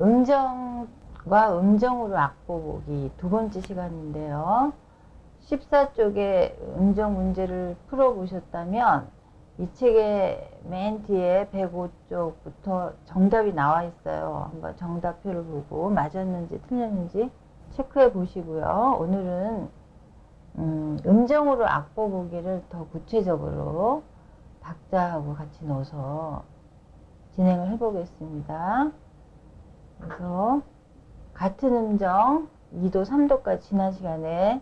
음정과 음정으로 악보 보기 두 번째 시간인데요. 14쪽에 음정 문제를 풀어보셨다면 이 책의 맨 뒤에 105쪽부터 정답이 나와 있어요. 한번 정답표를 보고 맞았는지 틀렸는지 체크해 보시고요. 오늘은 음, 음정으로 악보 보기를 더 구체적으로 박자하고 같이 넣어서 진행을 해보겠습니다. 그래서 같은 음정 2도, 3도까지 지난 시간에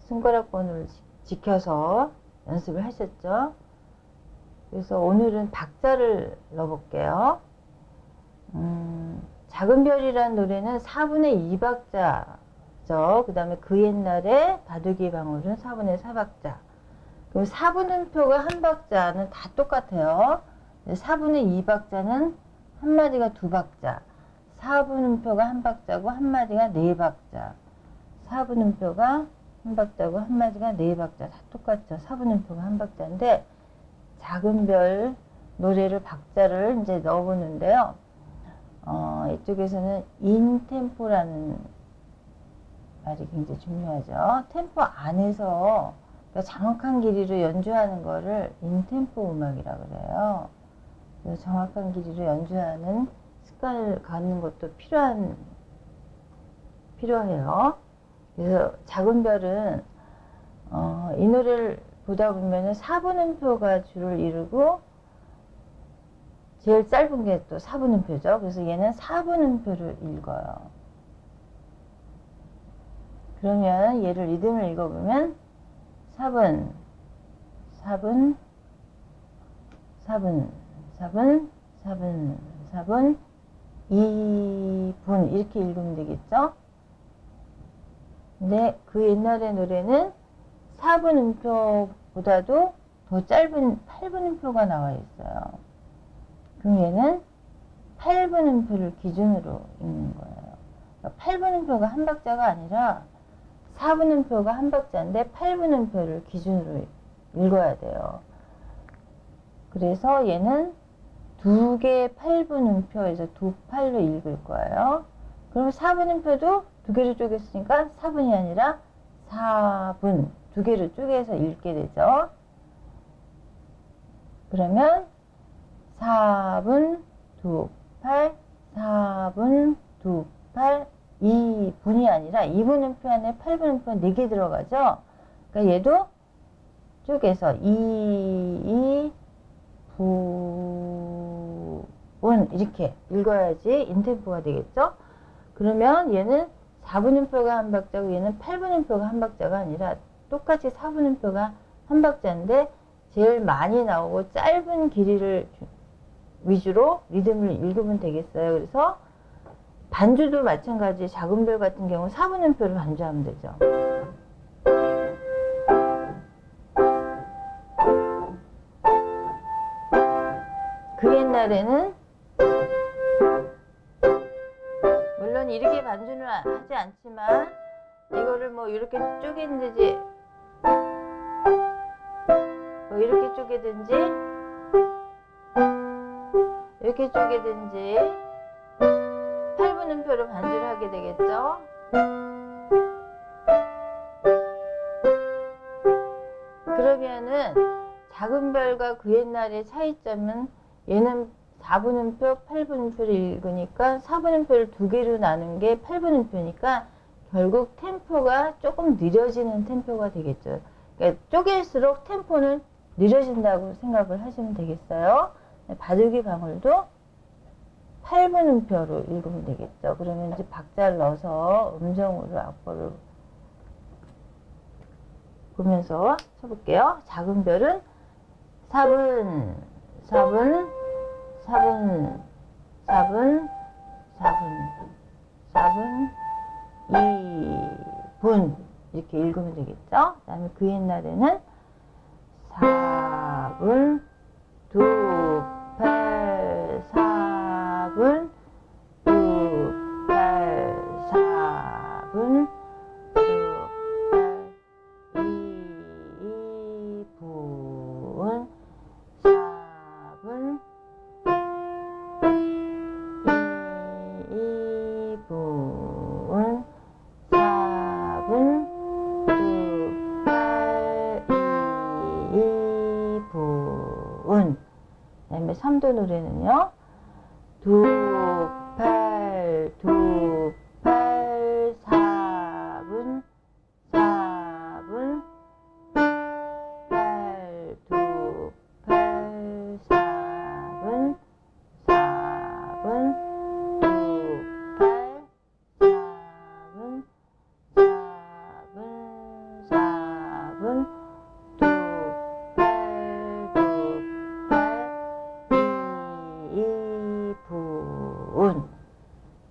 손가락 번호를 지- 지켜서 연습을 하셨죠? 그래서 오늘은 박자를 넣어볼게요. 음, 작은 별이라는 노래는 4분의 2박자죠. 그 다음에 그 옛날에 바둑이 방울은 4분의 4박자. 그럼 4분음표가 한 박자는 다 똑같아요. 4분의 2박자는 한 마디가 두 박자. 4분음표가 한 박자고 한 마디가 네 박자. 4분음표가 한 박자고 한 마디가 네 박자. 다 똑같죠. 4분음표가 한 박자인데 작은 별 노래를 박자를 이제 넣어보는데요. 어, 이쪽에서는 인템포라는 말이 굉장히 중요하죠. 템포 안에서 그러니까 정확한 길이로 연주하는 거를 인템포 음악이라 그래요. 정확한 길이로 연주하는 습관을 갖는 것도 필요한 필요해요. 그래서 작은 별은 어, 이 노래를 보다 보면은 4분음표가 줄을 이루고 제일 짧은 게 또 4분음표죠. 그래서 얘는 4분음표를 읽어요. 그러면 얘를 리듬을 읽어보면 4분, 4분, 4분, 4분, 4분, 4분, 2분 이렇게 읽으면 되겠죠? 근데 그 옛날의 노래는 4분 음표보다도 더 짧은 8분 음표가 나와 있어요. 그럼 얘는 8분 음표를 기준으로 읽는 거예요. 그러니까 8분 음표가 한 박자가 아니라 4분 음표가 한 박자인데 8분 음표를 기준으로 읽어야 돼요. 그래서 얘는 두 개의 8분 음표에서 두 팔로 읽을 거예요. 그럼 4분 음표도 두 개를 쪼갰으니까 4분이 아니라 4분 두 개를 쪼개서 읽게 되죠. 그러면 4분 두 8, 4분 두 8, 2분이 아니라 2분 음표 안에 8분 음표가 4개 들어가죠. 그러니까 얘도 쪼개서 2, 2, 분 이렇게 읽어야지 인템포가 되겠죠. 그러면 얘는 4분음표가 한 박자고 얘는 8분음표가 한 박자가 아니라 똑같이 4분음표가 한 박자인데 제일 많이 나오고 짧은 길이를 위주로 리듬을 읽으면 되겠어요. 그래서 반주도 마찬가지 작은 별 같은 경우 4분음표를 반주하면 되죠. 옛날에는 물론 이렇게 반주는 아- 하지 않지만 이거를 뭐 이렇게 쪼개든지 뭐 이렇게 쪼개든지 이렇게 쪼개든지 8분음표로 반주를 하게 되겠죠. 그러면은 작은 별과 그 옛날의 차이점은 얘는 4분음표, 8분음표를 읽으니까 4분음표를 두 개로 나눈 게 8분음표니까 결국 템포가 조금 느려지는 템포가 되겠죠. 그러니까 쪼갤수록 템포는 느려진다고 생각을 하시면 되겠어요. 바둑이 방울도 8분음표로 읽으면 되겠죠. 그러면 이제 박자를 넣어서 음정으로 악보를 보면서 쳐볼게요. 작은 별은 4분, 4분, 4분, 4분, 4분, 4분, 2분 이렇게 읽으면 되겠죠. 그 다음에 그 옛날에는 4분, 2, 3도 노래는요. 두,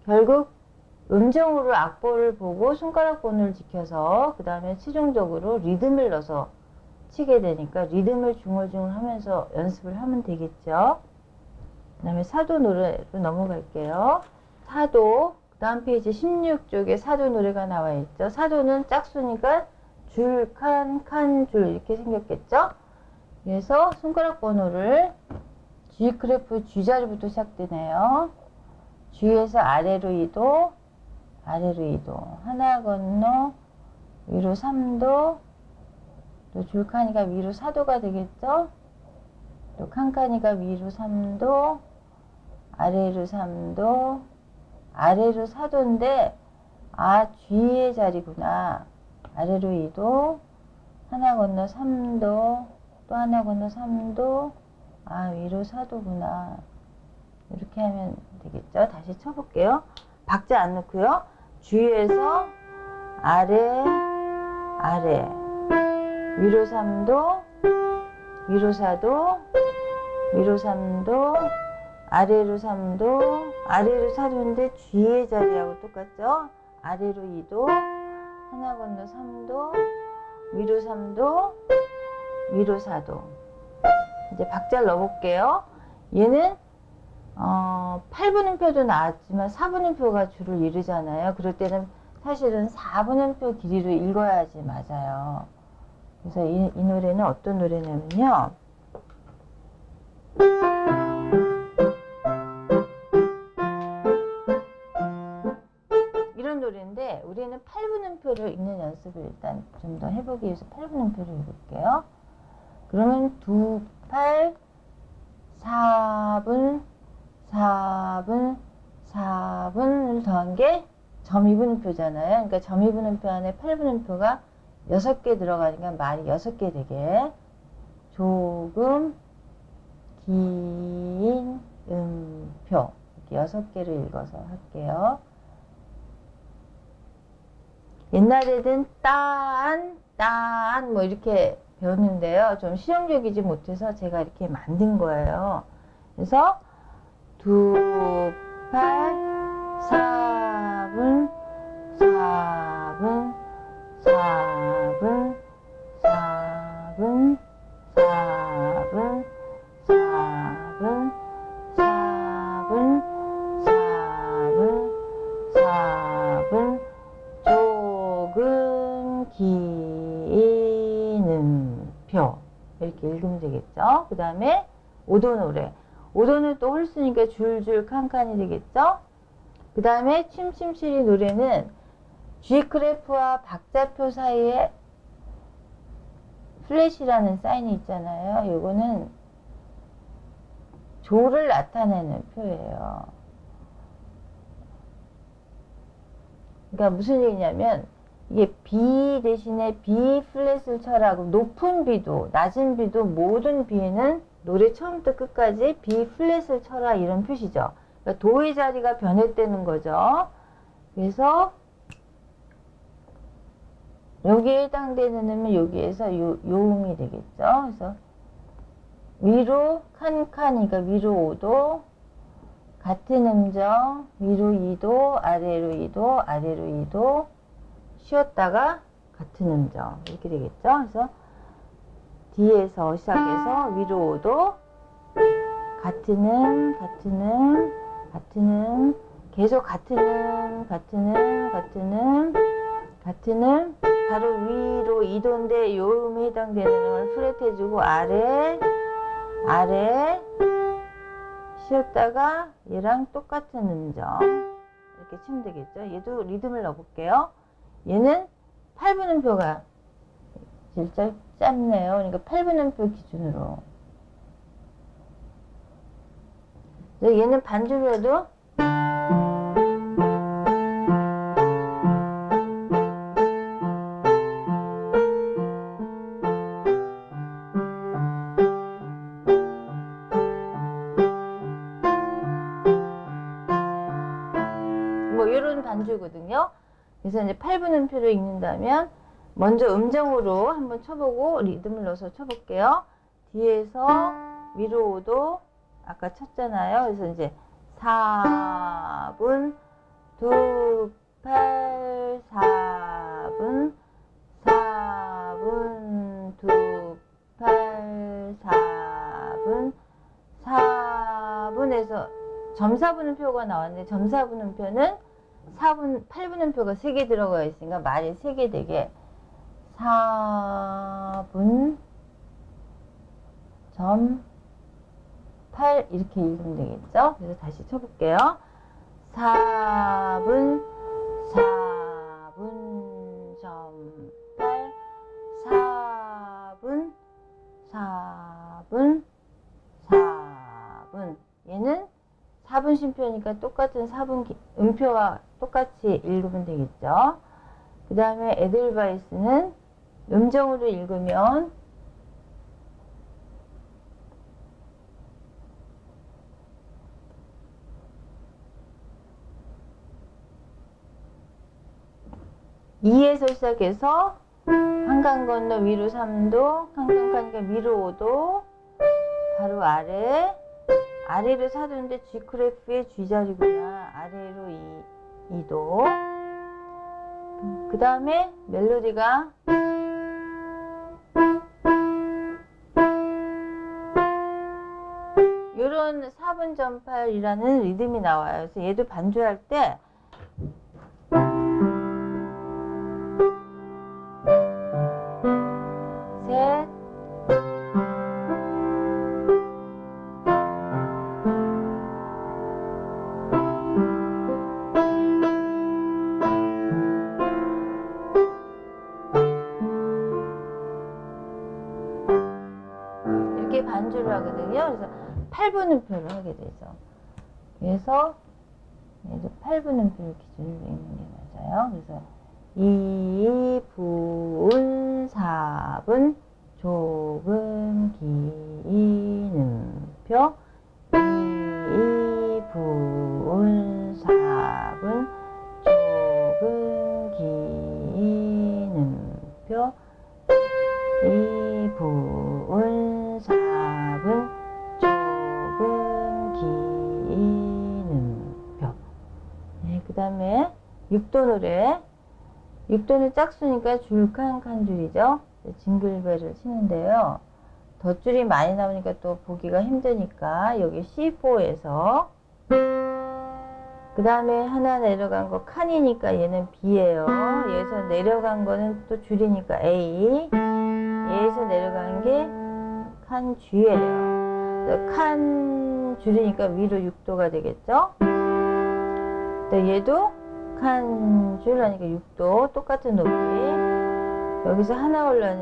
결국 음정으로 악보를 보고 손가락 번호를 지켜서 그 다음에 최종적으로 리듬을 넣어서 치게 되니까 리듬을 중얼중얼 하면서 연습을 하면 되겠죠. 그 다음에 사도 노래로 넘어갈게요. 사도, 그 다음 페이지 16쪽에 사도 노래가 나와 있죠. 사도는 짝수니까 줄, 칸, 칸, 줄 이렇게 생겼겠죠. 그래서 손가락 번호를 G 크래프 G 자리부터 시작되네요. G에서 아래로 이도, 아래로 이도. 하나 건너 위로 3도, 또 줄카니까 위로 4도가 되겠죠? 또 칸칸이가 위로 3도, 아래로 3도, 아래로 4도인데, 아, G의 자리구나. 아래로 2도, 하나 건너 3도, 또 하나 건너 3도, 아, 위로 4도구나. 이렇게 하면 되겠죠? 다시 쳐볼게요. 박자 안 넣고요. G에서 아래, 아래, 위로 3도, 위로 4도, 위로 3도, 아래로 3도, 아래로 4도인데 G의 자리하고 똑같죠? 아래로 2도, 하나 건너 3도, 위로 3도, 위로 4도. 이제 박자를 넣어볼게요. 얘는 어, 8분음표도 나왔지만 4분음표가 줄을 이루잖아요. 그럴 때는 사실은 4분음표 길이로 읽어야지 맞아요. 그래서 이, 이 노래는 어떤 노래냐면요. 이런 노래인데 우리는 8분음표를 읽는 연습을 일단 좀 더 해보기 위해서 8분음표를 읽을게요. 그러면 2, 8, 4분, 4분, 4분을 더한 게 점이분음표잖아요. 그러니까 점이분음표 안에 8분음표가 6개 들어가니까 말이 6개 되게 조금 긴 음표 이렇게 6개를 읽어서 할게요. 옛날에는 딴, 딴, 뭐 이렇게 배웠는데요. 좀 실용적이지 못해서 제가 이렇게 만든 거예요. 그래서 두, 팔, 사분, 사분, 사분, 사분, 사분, 사분, 사분, 사분, 사분, 조금 긴 음표. 이렇게 읽으면 되겠죠. 그 다음에 오도 노래 오도는 또 홀수니까 줄줄 칸칸이 되겠죠. 그 다음에 침침치리 노래는 G 크래프와 박자표 사이에 플랫이라는 사인이 있잖아요. 요거는 조를 나타내는 표예요. 그러니까 무슨 얘기냐면 이게 B 대신에 B 플랫을 쳐라고 높은 B도 낮은 B도 모든 B는 노래 처음부터 끝까지 B 플랫을 쳐라 이런 표시죠. 그러니까 도의 자리가 변했다는 거죠. 그래서 여기에 해당되는 음은 여기에서 요, 요 음이 되겠죠. 그래서 위로 칸칸이니까 위로 5도 같은 음정 위로 2도 아래로 2도 아래로 2도 쉬었다가 같은 음정 이렇게 되겠죠. 그래서 뒤에서 시작해서 위로 5도 같은 음 같은 음 같은 음 계속 같은 음 같은 음 같은 음 같은 음 바로 위로 2도인데 요 음에 해당되는 음을 플랫 해주고 아래 아래 쉬었다가 얘랑 똑같은 음정 이렇게 치면 되겠죠. 얘도 리듬을 넣어볼게요. 얘는 8분음표가 진짜 짧 네요. 그러니까 8분음표 기준으로 얘는 반주로 해도 뭐 이런 반주거든요. 그래서 이제 8분음표를 읽는다면 먼저 음정으로 한번 쳐보고 리듬을 넣어서 쳐볼게요. 뒤에서 위로 5도 아까 쳤잖아요. 그래서 이제 4분 2, 8, 4분 4분 2, 8, 4분 4분에서 점사분음표가 나왔는데 점사분음표는 4분, 8분음표가 3개 들어가 있으니까 말이 3개 되게 4분 점 8 이렇게 읽으면 되겠죠? 그래서 다시 쳐볼게요. 4분 4분 점 8 4분 4분 4분 얘는 4분 쉼표니까 똑같은 4분 기- 음표와 똑같이 읽으면 되겠죠. 그 다음에 에델바이스는 음정으로 읽으면 이에서 시작해서 한강 건너 위로 3도, 한강 가니까 위로 5도, 바로 아래, 아래로 4도인데 G크래프의 G자리구나. 아래로 2, 2도. 그 다음에 멜로디가 4분 전팔이라는 리듬이 나와요. 그래서 얘도 반주할 때 8분음표를 하게 되죠. 그래서 얘도 8분음표를 기준으로 읽는 게 맞아요. 그래서 2분 4분 조금 긴 음표 다음에 6도 노래 6도는 짝수니까 줄 칸 칸줄이죠 징글벨을 치는데요 덧줄이 많이 나오니까 또 보기가 힘드니까 여기 C4에서 그 다음에 하나 내려간 거 칸이니까 얘는 B예요 여기서 내려간 거는 또 줄이니까 A 얘에서 내려간 게 칸 G예요. 칸 줄이니까 위로 6도가 되겠죠? 또 얘도 칸 줄하니까 6도 똑같은 높이. 여기서 하나 올라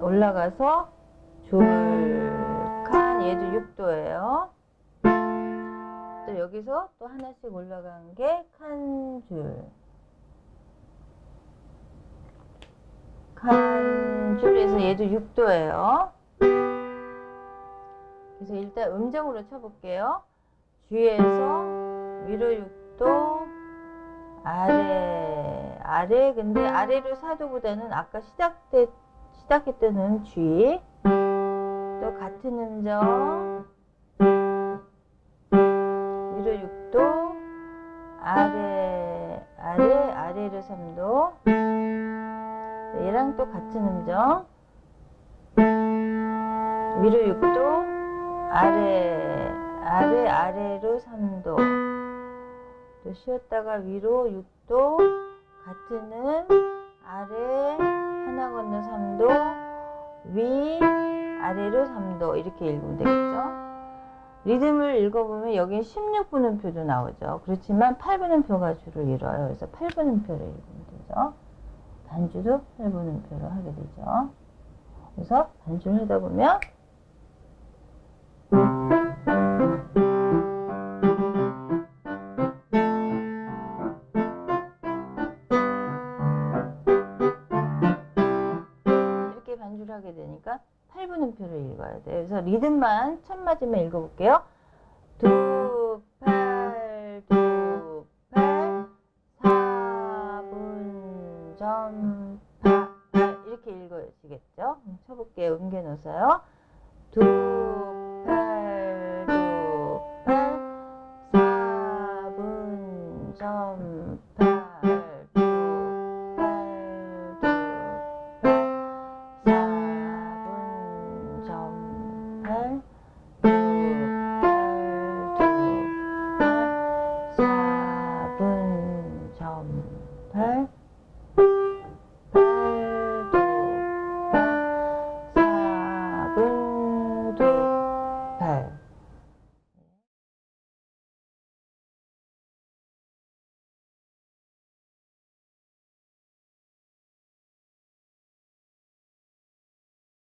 올라가서 줄칸 얘도 6도예요. 또 여기서 또 하나씩 올라간 게칸 줄. 칸 줄에서 얘도 6도예요. 그래서 일단 음정으로 쳐볼게요. G에서 위로 6도, 아래, 아래, 근데 아래로 4도보다는 아까 시작 때, 시작했던 G, 또 같은 음정, 위로 6도, 아래, 아래, 아래로 3도, 얘랑 또 같은 음정, 위로 6도, 아래, 아래, 아래로 3도. 또 쉬었다가 위로 6도, 같은 음, 아래, 하나 건너 3도, 위, 아래로 3도. 이렇게 읽으면 되겠죠? 리듬을 읽어보면 여기 16분음표도 나오죠. 그렇지만 8분음표가 주를 이뤄요. 그래서 8분음표를 읽으면 되죠. 반주도 8분음표로 하게 되죠. 그래서 반주를 하다 보면 반주를 하게 되니까 8분음표를 읽어야 돼요. 그래서 리듬만 첫 마디만 읽어볼게요. 두, 팔, 두, 팔, 사분, 점, 파, 네, 이렇게 읽어지겠죠? 음, 쳐볼게요. 음계 넣어서요. 두,